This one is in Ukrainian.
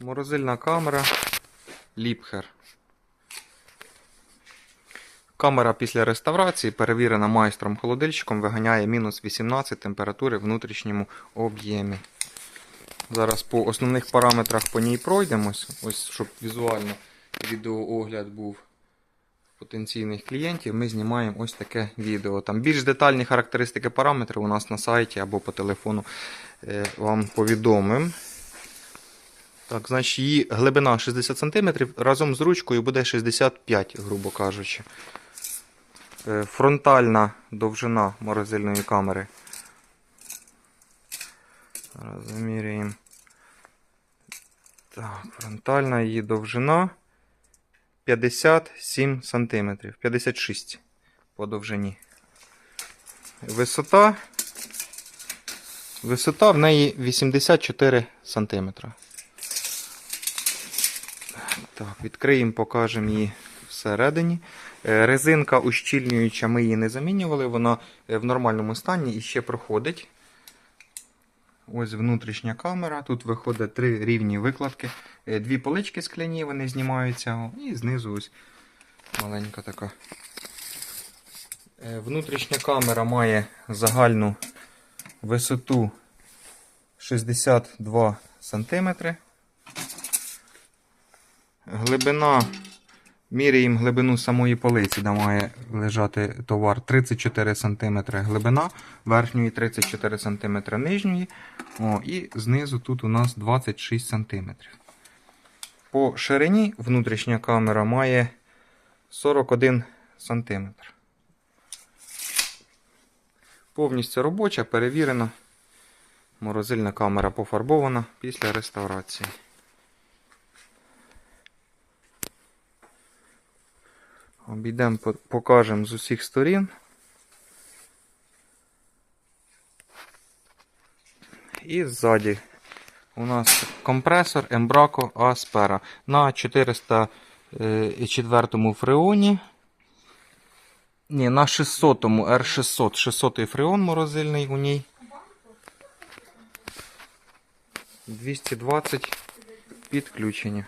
Морозильна камера Ліпхер. Камера після реставрації, перевірена майстром-холодильщиком, виганяє мінус 18 температури в внутрішньому об'ємі. Зараз по основних параметрах по ній пройдемось, ось щоб візуально відеоогляд був потенційних клієнтів. Ми знімаємо ось таке відео. Там більш детальні характеристики параметрів у нас на сайті або по телефону е, вам повідомимо. Так, значить, її глибина 60 см, разом з ручкою буде 65, грубо кажучи. Е, Фронтальна довжина морозильної камери. Зараз заміряємо. Так, фронтальна її довжина 57 см. 56 по довжині. Висота. Висота в неї 84 см. Так, відкриємо, покажемо її всередині. Е, Резинка ущільнююча, ми її не замінювали, вона е, в нормальному стані і ще проходить. Ось внутрішня камера. Тут виходить три рівні викладки. Е, Дві полички скляні, вони знімаються. І знизу ось маленька така. Внутрішня камера має загальну висоту 62 см. Глибина. Міряємо глибину самої полиці, де має лежати товар 34 см глибина, верхньої 34 см нижньої. О, і знизу тут у нас 26 см. По ширині внутрішня камера має 41 см. Повністю робоча, перевірена. Морозильна камера пофарбована після реставрації. Обійдемо, покажемо з усіх сторін. І ззаді у нас компресор Embraco Aspera на 404 фреоні. Ні, на 600 R600, 600 фреон морозильний у ній. 220 підключення.